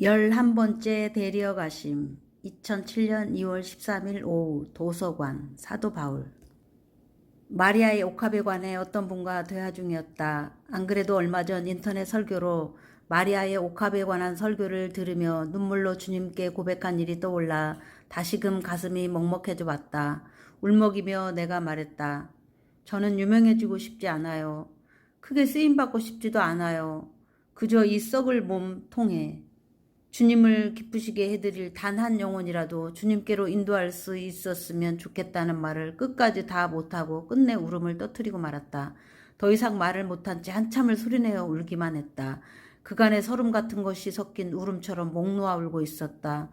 열한번째 대리어 가심 2007년 2월 13일 오후 도서관 사도 바울 마리아의 옥합에 관해 어떤 분과 대화 중이었다. 안 그래도 얼마 전 인터넷 설교로 마리아의 옥합에 관한 설교를 들으며 눈물로 주님께 고백한 일이 떠올라 다시금 가슴이 먹먹해져 왔다. 울먹이며 내가 말했다. 저는 유명해지고 싶지 않아요. 크게 쓰임받고 싶지도 않아요. 그저 이 썩을 몸 통해 주님을 기쁘시게 해드릴 단 한 영혼이라도 주님께로 인도할 수 있었으면 좋겠다는 말을 끝까지 다 못하고 끝내 울음을 떠뜨리고 말았다. 더 이상 말을 못한 채 한참을 소리내어 울기만 했다. 그간의 서름 같은 것이 섞인 울음처럼 목 놓아 울고 있었다.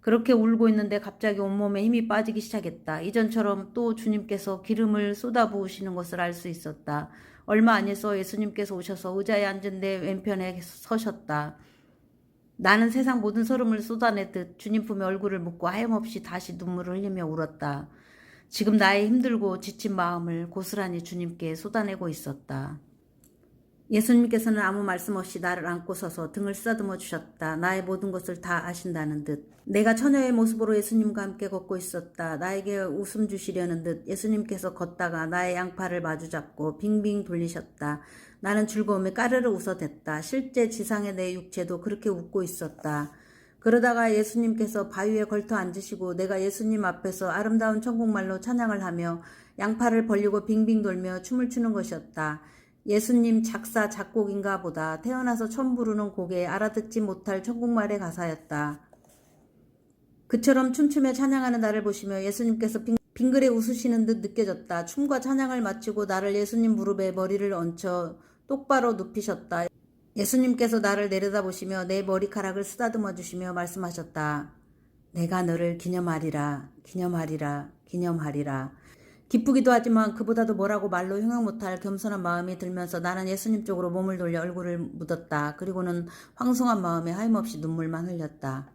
그렇게 울고 있는데 갑자기 온몸에 힘이 빠지기 시작했다. 이전처럼 또 주님께서 기름을 쏟아부으시는 것을 알 수 있었다. 얼마 안 해서 예수님께서 오셔서 의자에 앉은 내 왼편에 서셨다. 나는 세상 모든 서름을 쏟아내듯 주님 품에 얼굴을 묻고 하염없이 다시 눈물을 흘리며 울었다. 지금 나의 힘들고 지친 마음을 고스란히 주님께 쏟아내고 있었다. 예수님께서는 아무 말씀 없이 나를 안고 서서 등을 쓰다듬어 주셨다. 나의 모든 것을 다 아신다는 듯. 내가 처녀의 모습으로 예수님과 함께 걷고 있었다. 나에게 웃음 주시려는 듯 예수님께서 걷다가 나의 양팔을 마주잡고 빙빙 돌리셨다. 나는 즐거움에 까르르 웃어댔다. 실제 지상의 내 육체도 그렇게 웃고 있었다. 그러다가 예수님께서 바위에 걸터 앉으시고 내가 예수님 앞에서 아름다운 천국말로 찬양을 하며 양팔을 벌리고 빙빙 돌며 춤을 추는 것이었다. 예수님 작사 작곡인가 보다 태어나서 처음 부르는 곡에 알아듣지 못할 천국말의 가사였다. 그처럼 춤추며 찬양하는 나를 보시며 예수님께서 빙, 빙그레 웃으시는 듯 느껴졌다. 춤과 찬양을 마치고 나를 예수님 무릎에 머리를 얹혀 똑바로 눕히셨다. 예수님께서 나를 내려다보시며 내 머리카락을 쓰다듬어 주시며 말씀하셨다. 내가 너를 기념하리라, 기념하리라, 기념하리라. 기쁘기도 하지만 그보다도 뭐라고 말로 형용 못할 겸손한 마음이 들면서 나는 예수님 쪽으로 몸을 돌려 얼굴을 묻었다. 그리고는 황송한 마음에 하염없이 눈물만 흘렸다.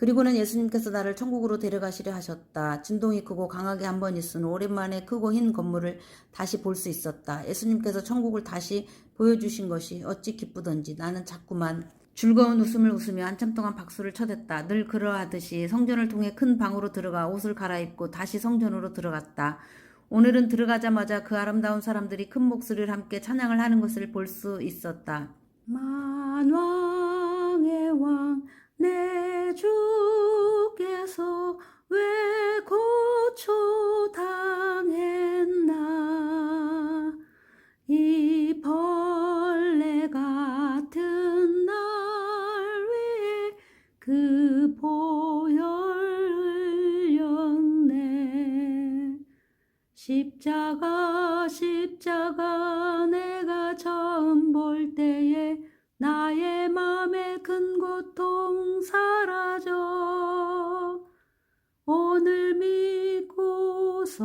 그리고는 예수님께서 나를 천국으로 데려가시려 하셨다. 진동이 크고 강하게 한 번 있은 오랜만에 크고 흰 건물을 다시 볼 수 있었다. 예수님께서 천국을 다시 보여주신 것이 어찌 기쁘던지 나는 자꾸만 즐거운 웃음을 웃으며 한참 동안 박수를 쳐댔다. 늘 그러하듯이 성전을 통해 큰 방으로 들어가 옷을 갈아입고 다시 성전으로 들어갔다. 오늘은 들어가자마자 그 아름다운 사람들이 큰 목소리를 함께 찬양을 하는 것을 볼 수 있었다. 만왕의 왕 내 주께서 왜 고초당했나? 이 벌레 같은 날 위에 그 보혈 흘렸네 십자가 십자가 내가 처음 볼 때에 고통 사라져. 오늘 믿고서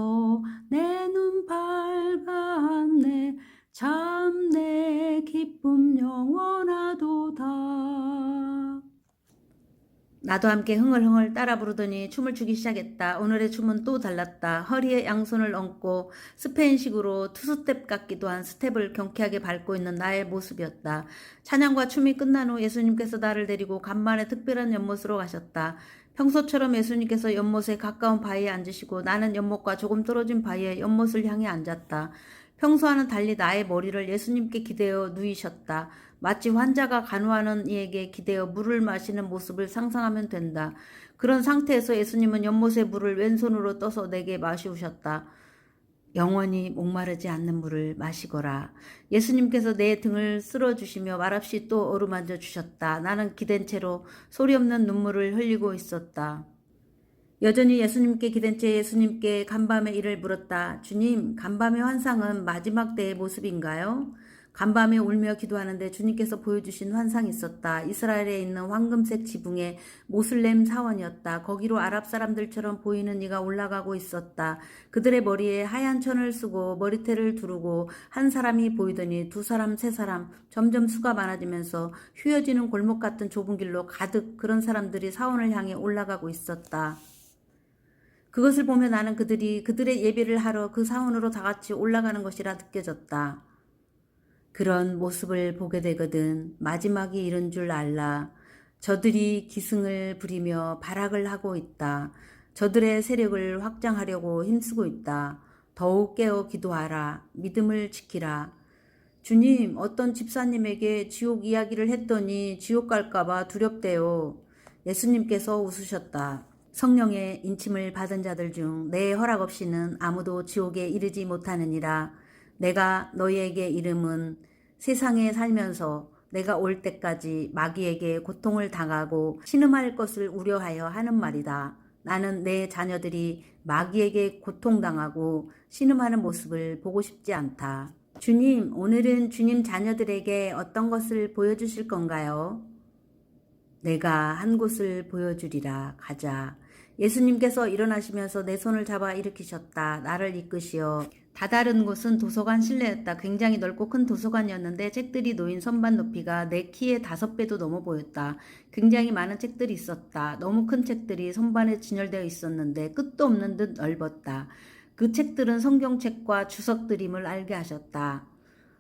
내 눈 밝았네. 참 내 기쁨 영원하도다 나도 함께 흥얼흥얼 따라 부르더니 춤을 추기 시작했다. 오늘의 춤은 또 달랐다. 허리에 양손을 얹고 스페인식으로 투스텝 같기도 한 스텝을 경쾌하게 밟고 있는 나의 모습이었다. 찬양과 춤이 끝난 후 예수님께서 나를 데리고 간만에 특별한 연못으로 가셨다. 평소처럼 예수님께서 연못에 가까운 바위에 앉으시고 나는 연못과 조금 떨어진 바위에 연못을 향해 앉았다. 평소와는 달리 나의 머리를 예수님께 기대어 누이셨다. 마치 환자가 간호하는 이에게 기대어 물을 마시는 모습을 상상하면 된다. 그런 상태에서 예수님은 연못의 물을 왼손으로 떠서 내게 마시우셨다. 영원히 목마르지 않는 물을 마시거라. 예수님께서 내 등을 쓸어주시며 말없이 또 어루만져 주셨다. 나는 기댄 채로 소리 없는 눈물을 흘리고 있었다. 여전히 예수님께 기댄 채 예수님께 간밤에 이를 물었다. 주님, 간밤의 환상은 마지막 때의 모습인가요? 간밤에 울며 기도하는데 주님께서 보여주신 환상이 있었다. 이스라엘에 있는 황금색 지붕의 모슬렘 사원이었다. 거기로 아랍 사람들처럼 보이는 이가 올라가고 있었다. 그들의 머리에 하얀 천을 쓰고 머리태를 두르고 한 사람이 보이더니 두 사람, 세 사람 점점 수가 많아지면서 휘어지는 골목 같은 좁은 길로 가득 그런 사람들이 사원을 향해 올라가고 있었다. 그것을 보며 나는 그들이 그들의 예배를 하러 그 사원으로 다 같이 올라가는 것이라 느껴졌다. 그런 모습을 보게 되거든 마지막이 이른 줄 알라. 저들이 기승을 부리며 발악을 하고 있다. 저들의 세력을 확장하려고 힘쓰고 있다. 더욱 깨어 기도하라. 믿음을 지키라. 주님, 어떤 집사님에게 지옥 이야기를 했더니 지옥 갈까봐 두렵대요. 예수님께서 웃으셨다. 성령의 인침을 받은 자들 중 내 허락 없이는 아무도 지옥에 이르지 못하느니라. 내가 너희에게 이름은 세상에 살면서 내가 올 때까지 마귀에게 고통을 당하고 신음할 것을 우려하여 하는 말이다. 나는 내 자녀들이 마귀에게 고통당하고 신음하는 모습을 보고 싶지 않다. 주님, 오늘은 주님 자녀들에게 어떤 것을 보여주실 건가요? 내가 한 곳을 보여주리라. 가자. 예수님께서 일어나시면서 내 손을 잡아 일으키셨다. 나를 이끄시어. 다다른 곳은 도서관 실내였다. 굉장히 넓고 큰 도서관이었는데 책들이 놓인 선반 높이가 내 키의 다섯 배도 넘어 보였다. 굉장히 많은 책들이 있었다. 너무 큰 책들이 선반에 진열되어 있었는데 끝도 없는 듯 넓었다. 그 책들은 성경책과 주석들임을 알게 하셨다.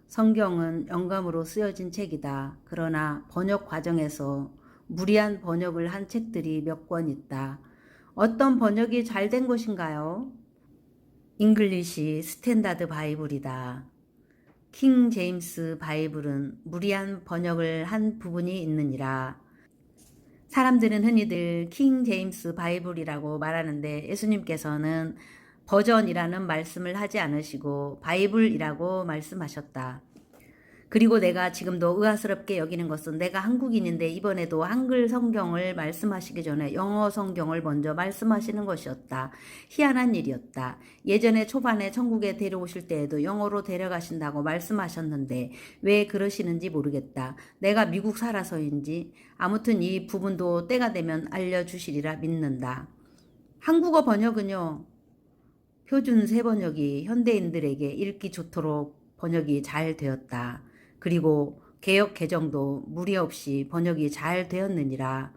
성경은 영감으로 쓰여진 책이다. 그러나 번역 과정에서 무리한 번역을 한 책들이 몇 권 있다. 어떤 번역이 잘 된 것인가요? 잉글리시 스탠다드 바이블이다. 킹 제임스 바이블은 무리한 번역을 한 부분이 있느니라. 사람들은 흔히들 킹 제임스 바이블이라고 말하는데 예수님께서는 버전이라는 말씀을 하지 않으시고 바이블이라고 말씀하셨다. 그리고 내가 지금도 의아스럽게 여기는 것은 내가 한국인인데 이번에도 한글 성경을 말씀하시기 전에 영어 성경을 먼저 말씀하시는 것이었다. 희한한 일이었다. 예전에 초반에 천국에 데려오실 때에도 영어로 데려가신다고 말씀하셨는데 왜 그러시는지 모르겠다. 내가 미국 살아서인지 아무튼 이 부분도 때가 되면 알려주시리라 믿는다. 한국어 번역은요. 표준 세 번역이 현대인들에게 읽기 좋도록 번역이 잘 되었다. 그리고 개혁 개정도 무리 없이 번역이 잘 되었느니라.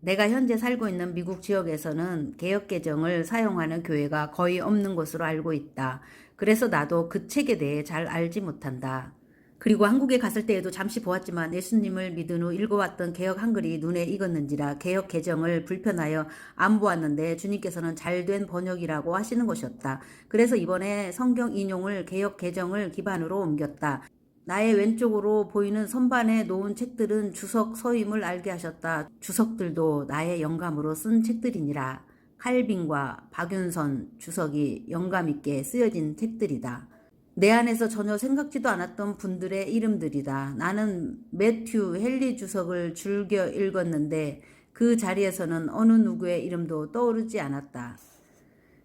내가 현재 살고 있는 미국 지역에서는 개혁 개정을 사용하는 교회가 거의 없는 것으로 알고 있다. 그래서 나도 그 책에 대해 잘 알지 못한다. 그리고 한국에 갔을 때에도 잠시 보았지만 예수님을 믿은 후 읽어왔던 개혁 한글이 눈에 익었는지라 개혁 개정을 불편하여 안 보았는데 주님께서는 잘 된 번역이라고 하시는 것이었다. 그래서 이번에 성경 인용을 개혁 개정을 기반으로 옮겼다. 나의 왼쪽으로 보이는 선반에 놓은 책들은 주석 서임을 알게 하셨다. 주석들도 나의 영감으로 쓴 책들이니라. 칼빈과 박윤선 주석이 영감 있게 쓰여진 책들이다. 내 안에서 전혀 생각지도 않았던 분들의 이름들이다. 나는 매튜 헨리 주석을 즐겨 읽었는데 그 자리에서는 어느 누구의 이름도 떠오르지 않았다.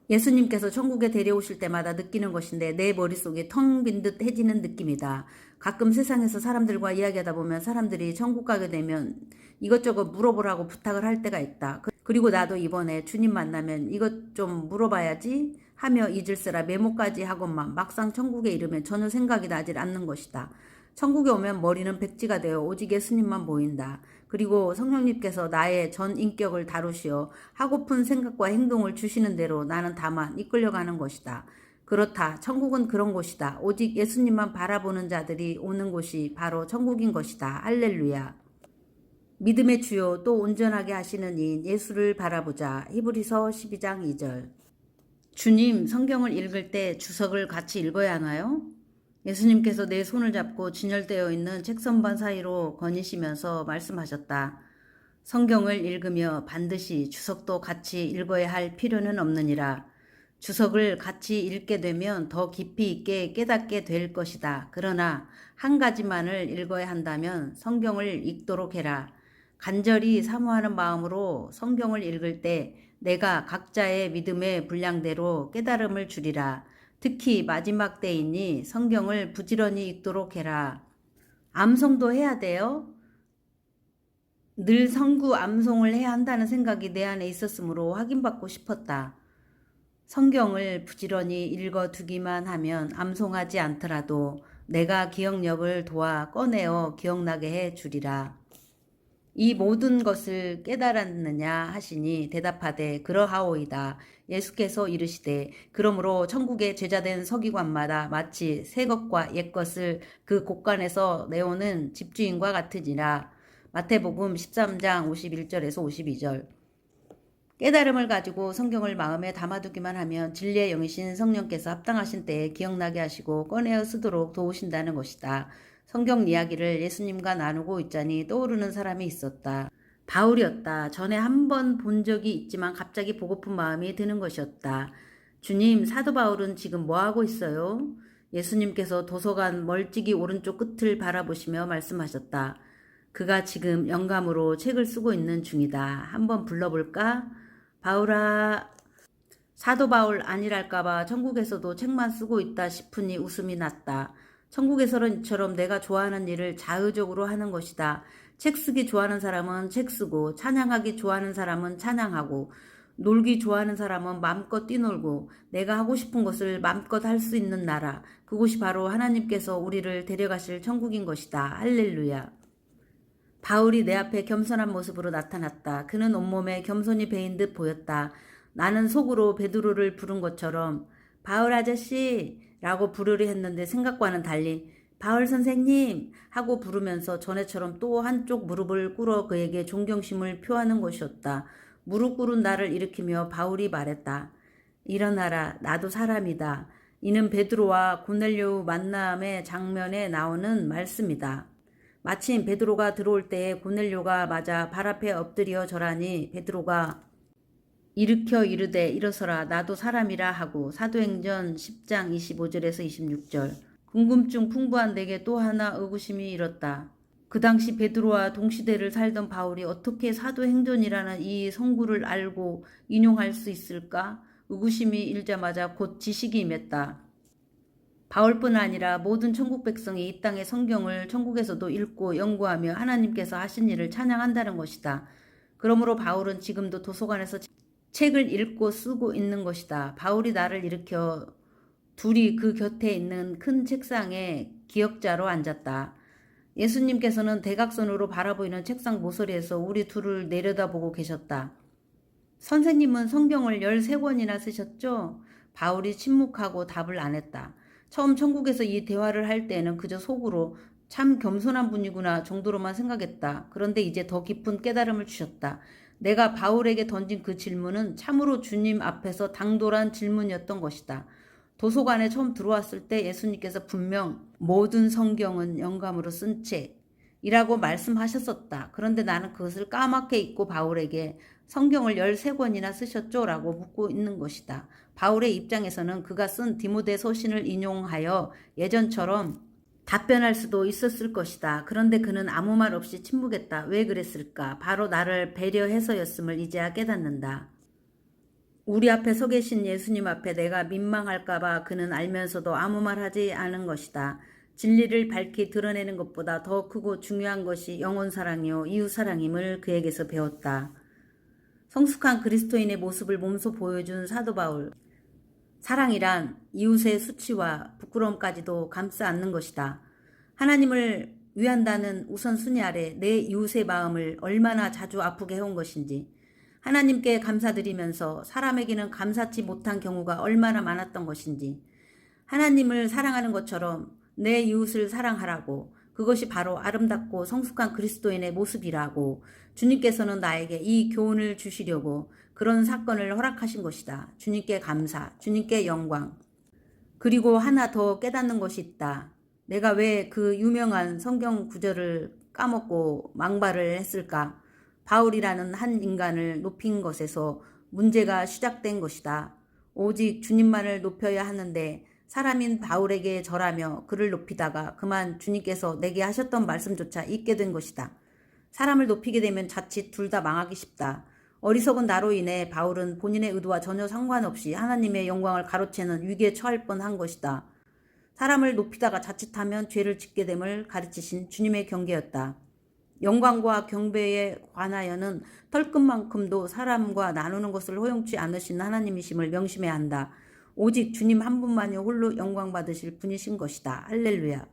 예수님께서 천국에 데려오실 때마다 느끼는 것인데 내 머릿속이 텅 빈 듯 해지는 느낌이다. 가끔 세상에서 사람들과 이야기하다 보면 사람들이 천국 가게 되면 이것저것 물어보라고 부탁을 할 때가 있다. 그- 그리고 나도 이번에 주님 만나면 이것 좀 물어봐야지 하며 잊을세라 메모까지 하건만 막상 천국에 이르면 전혀 생각이 나질 않는 것이다. 천국에 오면 머리는 백지가 되어 오직 예수님만 보인다. 그리고 성령님께서 나의 전 인격을 다루시어 하고픈 생각과 행동을 주시는 대로 나는 다만 이끌려가는 것이다. 그렇다. 천국은 그런 곳이다. 오직 예수님만 바라보는 자들이 오는 곳이 바로 천국인 것이다. 할렐루야. 믿음의 주요 또 온전하게 하시는 이인 예수를 바라보자. 히브리서 12장 2절. 주님, 성경을 읽을 때 주석을 같이 읽어야 하나요? 예수님께서 내 손을 잡고 진열되어 있는 책선반 사이로 거니시면서 말씀하셨다. 성경을 읽으며 반드시 주석도 같이 읽어야 할 필요는 없느니라. 주석을 같이 읽게 되면 더 깊이 있게 깨닫게 될 것이다. 그러나 한 가지만을 읽어야 한다면 성경을 읽도록 해라. 간절히 사모하는 마음으로 성경을 읽을 때 내가 각자의 믿음의 분량대로 깨달음을 주리라. 특히 마지막 때이니 성경을 부지런히 읽도록 해라. 암송도 해야 돼요? 늘 성구 암송을 해야 한다는 생각이 내 안에 있었으므로 확인받고 싶었다. 성경을 부지런히 읽어두기만 하면 암송하지 않더라도 내가 기억력을 도와 꺼내어 기억나게 해 주리라. 이 모든 것을 깨달았느냐 하시니 대답하되 그러하오이다. 예수께서 이르시되 그러므로 천국의 제자된 서기관마다 마치 새 것과 옛 것을 그 곳간에서 내오는 집주인과 같으니라. 마태복음 13장 51절에서 52절. 깨달음을 가지고 성경을 마음에 담아두기만 하면 진리의 영이신 성령께서 합당하신 때에 기억나게 하시고 꺼내어 쓰도록 도우신다는 것이다. 성경 이야기를 예수님과 나누고 있자니 떠오르는 사람이 있었다. 바울이었다. 전에 한 번 본 적이 있지만 갑자기 보고픈 마음이 드는 것이었다. 주님, 사도 바울은 지금 뭐 하고 있어요? 예수님께서 도서관 멀찍이 오른쪽 끝을 바라보시며 말씀하셨다. 그가 지금 영감으로 책을 쓰고 있는 중이다. 한번 불러볼까? 바울아, 사도 바울 아니랄까봐 천국에서도 책만 쓰고 있다 싶으니 웃음이 났다. 천국에서는 이처럼 내가 좋아하는 일을 자의적으로 하는 것이다. 책 쓰기 좋아하는 사람은 책 쓰고, 찬양하기 좋아하는 사람은 찬양하고, 놀기 좋아하는 사람은 마음껏 뛰놀고, 내가 하고 싶은 것을 마음껏 할 수 있는 나라. 그곳이 바로 하나님께서 우리를 데려가실 천국인 것이다. 할렐루야. 바울이 내 앞에 겸손한 모습으로 나타났다. 그는 온몸에 겸손이 배인 듯 보였다. 나는 속으로 베드로를 부른 것처럼 바울 아저씨 라고 부르려 했는데 생각과는 달리 바울 선생님 하고 부르면서 전에처럼 또 한쪽 무릎을 꿇어 그에게 존경심을 표하는 것이었다. 무릎 꿇은 나를 일으키며 바울이 말했다. 일어나라 나도 사람이다. 이는 베드로와 고넬료 만남의 장면에 나오는 말씀이다. 마침 베드로가 들어올 때에 고넬료가 맞아 발 앞에 엎드려 절하니 베드로가 일으켜 이르되 일어서라 나도 사람이라 하고 사도행전 10장 25절에서 26절 궁금증 풍부한 내게 또 하나 의구심이 일었다. 그 당시 베드로와 동시대를 살던 바울이 어떻게 사도행전이라는 이 성구를 알고 인용할 수 있을까? 의구심이 일자마자 곧 지식이 임했다. 바울뿐 아니라 모든 천국 백성이 이 땅의 성경을 천국에서도 읽고 연구하며 하나님께서 하신 일을 찬양한다는 것이다. 그러므로 바울은 지금도 도서관에서 책을 읽고 쓰고 있는 것이다. 바울이 나를 일으켜 둘이 그 곁에 있는 큰 책상에 기역자로 앉았다. 예수님께서는 대각선으로 바라보이는 책상 모서리에서 우리 둘을 내려다보고 계셨다. 선생님은 성경을 13권이나 쓰셨죠? 바울이 침묵하고 답을 안 했다. 처음 천국에서 이 대화를 할 때는 그저 속으로 참 겸손한 분이구나 정도로만 생각했다. 그런데 이제 더 깊은 깨달음을 주셨다. 내가 바울에게 던진 그 질문은 참으로 주님 앞에서 당돌한 질문이었던 것이다. 도서관에 처음 들어왔을 때 예수님께서 분명 모든 성경은 영감으로 쓴 책이라고 말씀하셨었다. 그런데 나는 그것을 까맣게 잊고 바울에게 성경을 13권이나 쓰셨죠? 라고 묻고 있는 것이다. 바울의 입장에서는 그가 쓴 디모데 서신을 인용하여 예전처럼 답변할 수도 있었을 것이다. 그런데 그는 아무 말 없이 침묵했다. 왜 그랬을까? 바로 나를 배려해서였음을 이제야 깨닫는다. 우리 앞에 서 계신 예수님 앞에 내가 민망할까봐 그는 알면서도 아무 말 하지 않은 것이다. 진리를 밝히 드러내는 것보다 더 크고 중요한 것이 영혼 사랑이요 이웃 사랑임을 그에게서 배웠다. 성숙한 그리스도인의 모습을 몸소 보여준 사도 바울. 사랑이란 이웃의 수치와 부끄러움까지도 감싸 안는 것이다. 하나님을 위한다는 우선순위 아래 내 이웃의 마음을 얼마나 자주 아프게 해온 것인지, 하나님께 감사드리면서 사람에게는 감사치 못한 경우가 얼마나 많았던 것인지, 하나님을 사랑하는 것처럼 내 이웃을 사랑하라고 그것이 바로 아름답고 성숙한 그리스도인의 모습이라고 주님께서는 나에게 이 교훈을 주시려고 그런 사건을 허락하신 것이다. 주님께 감사, 주님께 영광. 그리고 하나 더 깨닫는 것이 있다. 내가 왜 그 유명한 성경 구절을 까먹고 망발을 했을까? 바울이라는 한 인간을 높인 것에서 문제가 시작된 것이다. 오직 주님만을 높여야 하는데 사람인 바울에게 절하며 그를 높이다가 그만 주님께서 내게 하셨던 말씀조차 잊게 된 것이다. 사람을 높이게 되면 자칫 둘 다 망하기 쉽다. 어리석은 나로 인해 바울은 본인의 의도와 전혀 상관없이 하나님의 영광을 가로채는 위기에 처할 뻔한 것이다. 사람을 높이다가 자칫하면 죄를 짓게 됨을 가르치신 주님의 경계였다. 영광과 경배에 관하여는 털끝만큼도 사람과 나누는 것을 허용치 않으신 하나님이심을 명심해야 한다. 오직 주님 한 분만이 홀로 영광 받으실 분이신 것이다. 할렐루야.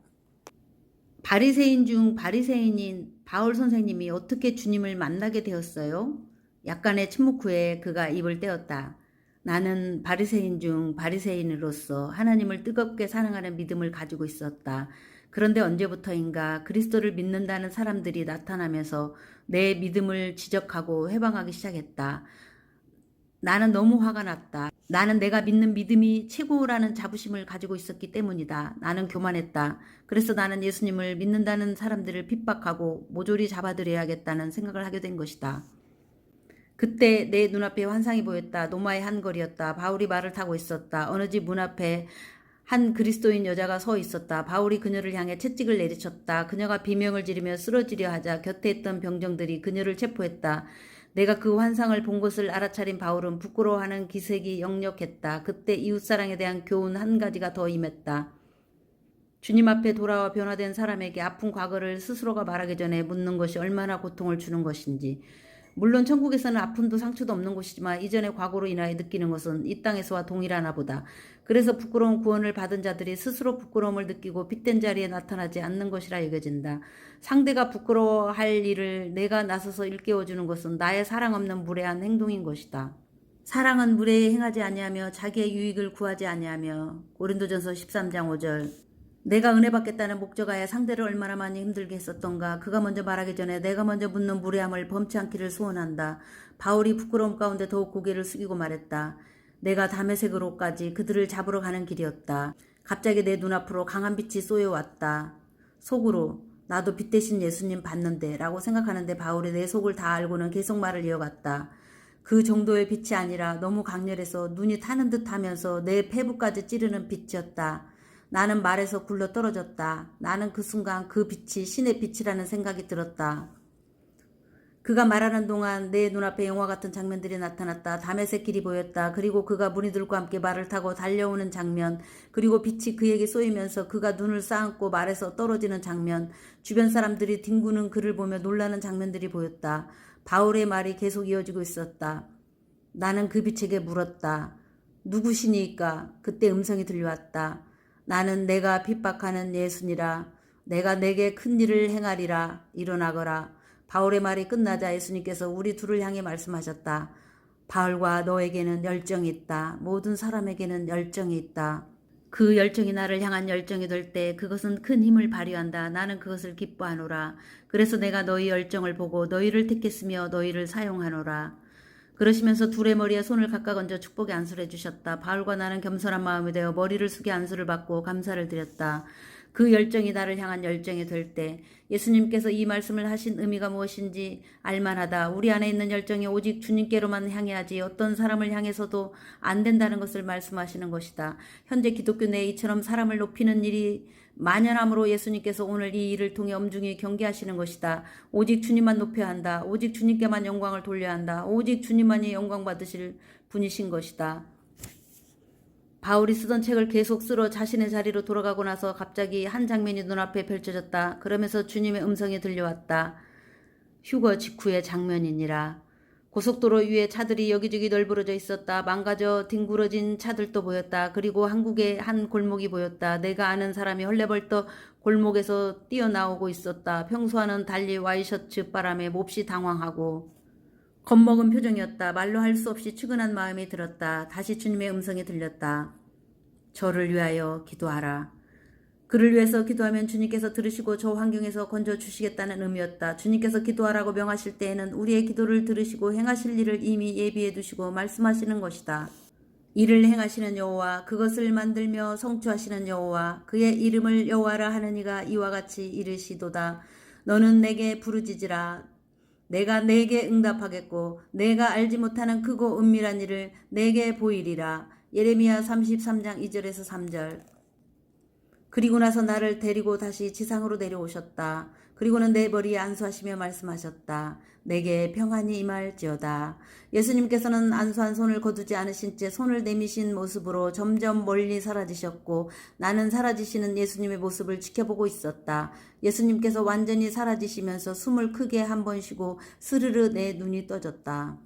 바리새인 중 바리새인인 바울 선생님이 어떻게 주님을 만나게 되었어요? 약간의 침묵 후에 그가 입을 떼었다. 나는 바리새인 중 바리새인으로서 하나님을 뜨겁게 사랑하는 믿음을 가지고 있었다. 그런데 언제부터인가 그리스도를 믿는다는 사람들이 나타나면서 내 믿음을 지적하고 해방하기 시작했다. 나는 너무 화가 났다. 나는 내가 믿는 믿음이 최고라는 자부심을 가지고 있었기 때문이다. 나는 교만했다. 그래서 나는 예수님을 믿는다는 사람들을 핍박하고 모조리 잡아들여야겠다는 생각을 하게 된 것이다. 그때 내 눈앞에 환상이 보였다. 노마의 한 거리였다. 바울이 말을 타고 있었다. 어느 집 문 앞에 한 그리스도인 여자가 서 있었다. 바울이 그녀를 향해 채찍을 내리쳤다. 그녀가 비명을 지르며 쓰러지려 하자 곁에 있던 병정들이 그녀를 체포했다. 내가 그 환상을 본 것을 알아차린 바울은 부끄러워하는 기색이 역력했다. 그때 이웃사랑에 대한 교훈 한 가지가 더 임했다. 주님 앞에 돌아와 변화된 사람에게 아픈 과거를 스스로가 말하기 전에 묻는 것이 얼마나 고통을 주는 것인지. 물론 천국에서는 아픔도 상처도 없는 곳이지만 이전의 과거로 인하여 느끼는 것은 이 땅에서와 동일하나 보다. 그래서 부끄러운 구원을 받은 자들이 스스로 부끄러움을 느끼고 빗된 자리에 나타나지 않는 것이라 여겨진다. 상대가 부끄러워할 일을 내가 나서서 일깨워주는 것은 나의 사랑 없는 무례한 행동인 것이다. 사랑은 무례에 행하지 아니하며 자기의 유익을 구하지 아니하며 고린도전서 13장 5절 내가 은혜 받겠다는 목적하에 상대를 얼마나 많이 힘들게 했었던가 그가 먼저 말하기 전에 내가 먼저 묻는 무례함을 범치 않기를 소원한다. 바울이 부끄러움 가운데 더욱 고개를 숙이고 말했다. 내가 담에색으로까지 그들을 잡으러 가는 길이었다. 갑자기 내 눈앞으로 강한 빛이 쏘여왔다. 속으로 나도 빛 대신 예수님 봤는데 라고 생각하는데 바울이 내 속을 다 알고는 계속 말을 이어갔다. 그 정도의 빛이 아니라 너무 강렬해서 눈이 타는 듯 하면서 내 폐부까지 찌르는 빛이었다. 나는 말에서 굴러 떨어졌다. 나는 그 순간 그 빛이 신의 빛이라는 생각이 들었다. 그가 말하는 동안 내 눈앞에 영화 같은 장면들이 나타났다. 담에색 길이 보였다. 그리고 그가 무리들과 함께 말을 타고 달려오는 장면, 그리고 빛이 그에게 쏘이면서 그가 눈을 쌓고 말에서 떨어지는 장면, 주변 사람들이 뒹구는 그를 보며 놀라는 장면들이 보였다. 바울의 말이 계속 이어지고 있었다. 나는 그 빛에게 물었다. 누구시니까? 그때 음성이 들려왔다. 나는 내가 핍박하는 예수니라. 내가 내게 큰 일을 행하리라. 일어나거라. 바울의 말이 끝나자 예수님께서 우리 둘을 향해 말씀하셨다. 바울과 너에게는 열정이 있다. 모든 사람에게는 열정이 있다. 그 열정이 나를 향한 열정이 될 때 그것은 큰 힘을 발휘한다. 나는 그것을 기뻐하노라. 그래서 내가 너희 열정을 보고 너희를 택했으며 너희를 사용하노라. 그러시면서 둘의 머리에 손을 각각 얹어 축복의 안수를 해주셨다. 바울과 나는 겸손한 마음이 되어 머리를 숙여 안수를 받고 감사를 드렸다. 그 열정이 나를 향한 열정이 될 때 예수님께서 이 말씀을 하신 의미가 무엇인지 알만하다. 우리 안에 있는 열정이 오직 주님께로만 향해야지 어떤 사람을 향해서도 안 된다는 것을 말씀하시는 것이다. 현재 기독교 내에 이처럼 사람을 높이는 일이 만연함으로 예수님께서 오늘 이 일을 통해 엄중히 경계하시는 것이다. 오직 주님만 높여야 한다. 오직 주님께만 영광을 돌려야 한다. 오직 주님만이 영광 받으실 분이신 것이다. 바울이 쓰던 책을 계속 쓸어 자신의 자리로 돌아가고 나서 갑자기 한 장면이 눈앞에 펼쳐졌다. 그러면서 주님의 음성이 들려왔다. 휴거 직후의 장면이니라. 고속도로 위에 차들이 여기저기 널브러져 있었다. 망가져 뒹굴어진 차들도 보였다. 그리고 한국의 한 골목이 보였다. 내가 아는 사람이 헐레벌떡 골목에서 뛰어나오고 있었다. 평소와는 달리 와이셔츠 바람에 몹시 당황하고 겁먹은 표정이었다. 말로 할 수 없이 측은한 마음이 들었다. 다시 주님의 음성이 들렸다. 저를 위하여 기도하라. 그를 위해서 기도하면 주님께서 들으시고 저 환경에서 건져 주시겠다는 의미였다. 주님께서 기도하라고 명하실 때에는 우리의 기도를 들으시고 행하실 일을 이미 예비해 두시고 말씀하시는 것이다. 이를 행하시는 여호와 그것을 만들며 성취하시는 여호와 그의 이름을 여호와라 하는 이가 이와 같이 이르시도다. 너는 내게 부르짖으라. 내가 내게 응답하겠고 내가 알지 못하는 크고 은밀한 일을 내게 보이리라. 예레미야 33장 2절에서 3절. 그리고 나서 나를 데리고 다시 지상으로 내려오셨다. 그리고는 내 머리에 안수하시며 말씀하셨다. 내게 평안이 임할지어다. 예수님께서는 안수한 손을 거두지 않으신 채 손을 내미신 모습으로 점점 멀리 사라지셨고 나는 사라지시는 예수님의 모습을 지켜보고 있었다. 예수님께서 완전히 사라지시면서 숨을 크게 한 번 쉬고 스르르 내 눈이 떠졌다.